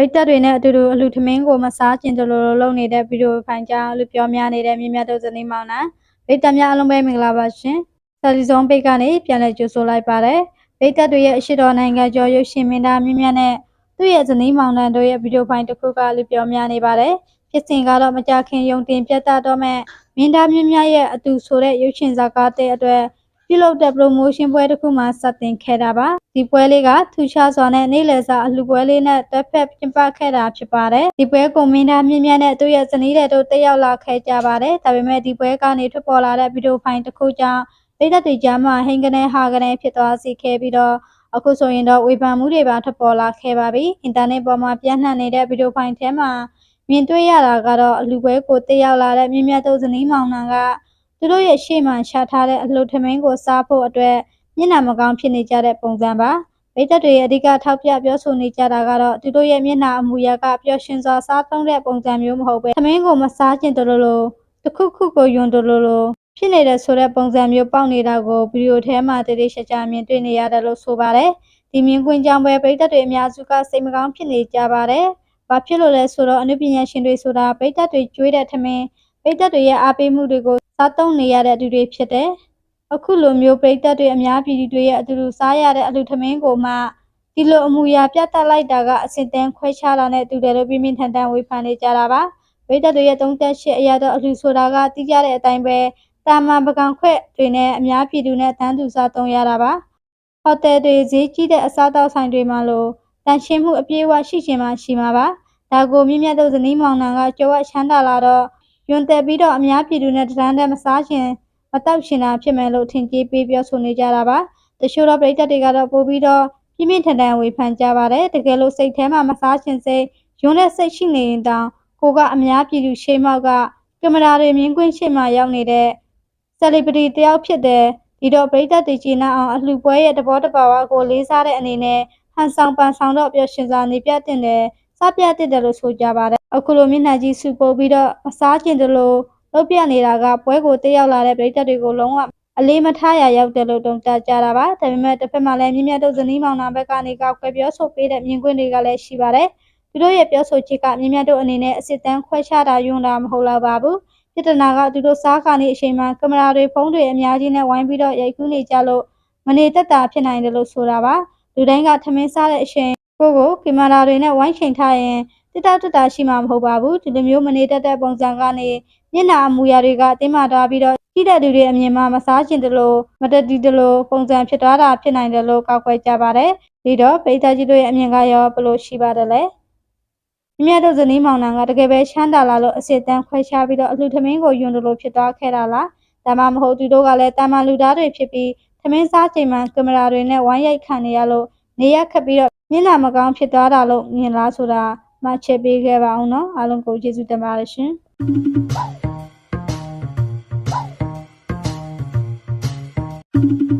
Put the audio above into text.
ရိတ်သက်တွေနဲ့အတူတူအလူထမင်းကိုမစားကျင်တလို့လုပ်နေတဲ့ဗီဒီယိုဖိုင်ကြောင့်လူပြောများနေတဲ့မြင့်မြတ်တို့ဇနီးမောင်နှံရိတ်သက်များအလုံးပဲမင်္ဂလာပါရှင်ဆယ်လီဇွန်ပိတ်ကနေပြန်လည်ကြိုဆိုလိုက်ပါတယ်ရိတ်သက်တွေရဲ့အရှိတော်နိုင်ငံကျော်ရုပ်ရှင်မင်းသားမြင့်မြတ်နဲ့သူ့ရဲ့ဇနီးမောင်နှံတို့ရဲ့ဗီဒီယိုဖိုင်တစ်ခုကလူပြောများနေပါတယ်ဖြစ်စဉ်ကတော့မကြခင်ယုံတင်ပြတ်တော့မဲ့မင်းသားမြင့်မြတ်ရဲ့အတူဆိုတဲ့ရုပ်ရှင်ဇာတ်ကားတဲ့အတွက် ပြုလုပ်တဲ့ promotion ပွဲတစ်ခုမှာစတင်ခဲ့တာပါဒီပွဲလေးကထူးခြားစွာနဲ့နေ့လည်စာအလှပွဲလေးနဲ့တက်ဖက်ပြင်ပခဲ့တာဖြစ်ပါတယ်ဒီပွဲကိုမင်းသားမြင့်မြတ်နဲ့သူ့ရဲ့ဇနီးတဲ့တို့တက်ရောက်လာခဲ့ကြပါတယ်ဒါပေမဲ့ဒီပွဲကနေထွက်ပေါ်လာတဲ့ဗီဒီယိုဖိုင်တစ်ခုကြောင့်ပြည်သက်တွေကြားမှာဟင်းကနေဟာကနေဖြစ်သွားစေခဲ့ပြီးတော့အခုဆိုရင်တော့ဝေဖန်မှုတွေပါထွက်ပေါ်လာခဲ့ပါပြီအင်တာနက်ပေါ်မှာပြန့်နှံ့နေတဲ့ဗီဒီယိုဖိုင်ထဲမှာမြင်တွေ့ရတာကတော့အလူပွဲကိုတက်ရောက်လာတဲ့မြင့်မြတ်တို့ဇနီးမောင်နှံက သူတို့ရဲ့ရှေ့မှရှာထားတဲ့အလှထမင်းကိုစားဖို့အတွက်မျက်နှာမကောင်းဖြစ်နေကြတဲ့ပုံစံပါပိတ်သက်တွေရဲ့အဓိကထောက်ပြပြောဆိုနေကြတာကတော့သူတို့ရဲ့မျက်နှာအမူအရာကပျော်ရွှင်စွာစားသုံးတဲ့ပုံစံမျိုးမဟုတ်ပဲသမင်းကိုမစားကျင်တလို့လို့တစ်ခုခုကိုယွန်တလို့လို့ဖြစ်နေတဲ့ဆိုတဲ့ပုံစံမျိုးပေါက်နေတာကိုဗီဒီယိုထဲမှာတည်တည်ရှာရှာမြင်တွေ့နေရတယ်လို့ဆိုပါတယ်ဒီမြင်ကွင်းကြောင့်ပဲပိတ်သက်တွေအများစုကစိတ်မကောင်းဖြစ်နေကြပါတယ်ဘာဖြစ်လို့လဲဆိုတော့အနုပညာရှင်တွေဆိုတာပိတ်သက်တွေကျွေးတဲ့ထမင်း ပိတ်သက်တွေရဲ့အားပေးမှုတွေကိုစားသုံးနေရတဲ့သူတွေဖြစ်တယ်။အခုလိုမျိုးပြိသက်တွေအများပြည်သူတွေရဲ့အတူတူစားရတဲ့အလူထမင်းကိုမှဒီလိုအမူအရာပြတ်တက်လိုက်တာကအစင်တန်းခွဲခြားတာနဲ့တူတယ်လို့ပြင်းပြင်းထန်ထန်ဝေဖန်နေကြတာပါ။ပြိသက်တွေရဲ့သုံးသက်ရှစ်အရာတော့အလူဆိုတာကတိကျတဲ့အတိုင်းပဲတာမန်ပကံခွဲ့တွေနဲ့အများပြည်သူနဲ့တန်းတူစားသုံးရတာပါ။ဟိုတယ်တွေဈေးကြီးတဲ့အစားအသောက်ဆိုင်တွေမှာလို့တန်ရှင်းမှုအပြည့်အဝရှိချင်မှရှိမှာပါ။ဒါကိုမြင့်မြတ်တို့ဇနီးမောင်နှံကကြောက်ချမ်းသာလာတော့ ယွန်တက်ပြီးတော့အများပြည်သူနဲ့တန်းတန်းမစားရှင်မတောက်ရှင်တာဖြစ်မယ်လို့ထင်ကြေးပေးပြောဆိုနေကြတာပါတချို့တော့ပြည်သက်တွေကတော့ပို့ပြီးတော့ပြင်းပြင်းထန်ထန်ဝေဖန်ကြပါတယ်တကယ်လို့စိတ်ထဲမှာမစားရှင်စိတ်ယွန်တဲ့စိတ်ရှိနေရင်တောင်ကိုကအများပြည်သူရှေ့မောက်ကကင်မရာတွေမြင်ကွင်းရှေ့မှာရောက်နေတဲ့ celebrity တယောက်ဖြစ်တဲ့ဒီတော့ပြည်သက်တွေကျင်းအောင်အလှပွဲရဲ့တဘောတဘာဝကိုလေးစားတဲ့အနေနဲ့ဟန်ဆောင်ပန်ဆောင်တော့ပျော်ရွှင်စွာနေပြတင်တယ် စားပြတစ်တယ်လို့ဆိုကြပါတယ်အခုလိုမျက်နှာကြီးစုပိုးပြီးတော့မစားကျင်တယ်လို့လုပ်ပြနေတာကပွဲကိုတက်ရောက်လာတဲ့ပြည်သက်တွေကိုလုံးဝအလေးမထားရရောက်တယ်လို့တုံ့တက်ကြတာပါဒါပေမဲ့တစ်ဖက်မှာလည်းမြင့်မြတ်တို့ဇနီးမောင်နှံဘက်ကနေကောက်ခွဲပြောဆိုပေးတဲ့မြင်ကွင်းတွေကလည်းရှိပါတယ်သူတို့ရဲ့ပြောဆိုချက်ကမြင့်မြတ်တို့အနေနဲ့အစ်စ်တန်းခွဲခြားတာယွန်းတာမဟုတ်တော့ပါဘူးပြဿနာကသူတို့စားခါနေအချိန်မှာကင်မရာတွေဖုန်းတွေအများကြီးနဲ့ဝိုင်းပြီးတော့ရိုက်ကူးနေကြလို့မနေသက်တာဖြစ်နိုင်တယ်လို့ဆိုတာပါလူတိုင်းကထမင်းစားတဲ့အချိန် ကိုကိုကင်မရာတွေနဲ့ဝိုင်းချိန်ထားရင်တစ်တောက်တစ်တာရှိမှာမဟုတ်ပါဘူးဒီလိုမျိုးမနေတတ်တဲ့ပုံစံကနေမျက်နှာအမူအရာတွေကအတင်းမာသွားပြီးတော့ကြီးတဲ့သူတွေအမြင်မှာမစားချင်တယ်လို့မတတိတယ်လို့ပုံစံဖြစ်သွားတာဖြစ်နိုင်တယ်လို့ကောက်ွယ်ကြပါတယ်ဒီတော့ပိတ်သားကြီးတို့ရဲ့အမြင်ကရောဘယ်လိုရှိပါတယ်လဲမြတ်တို့ဇနီးမောင်နှံကတကယ်ပဲချမ်းသာလာလို့အစစ်တန်းခွဲခြားပြီးတော့အလှထမင်းကိုယွန်းတယ်လို့ဖြစ်သွားခဲ့တာလားဒါမှမဟုတ်သူတို့ကလည်းတာမန်လူသားတွေဖြစ်ပြီးသမင်းစားချိန်မှာကင်မရာတွေနဲ့ဝိုင်းရိုက်ခံနေရလို့ နေရခက်ပြီးတော့မျက်နှာမကောင်းဖြစ်သွားတာလို့မြင်လားဆိုတာမှချက်ပေးခဲ့ပါအောင်နော်အားလုံးကိုကျေးဇူးတင်ပါတယ်ရှင်။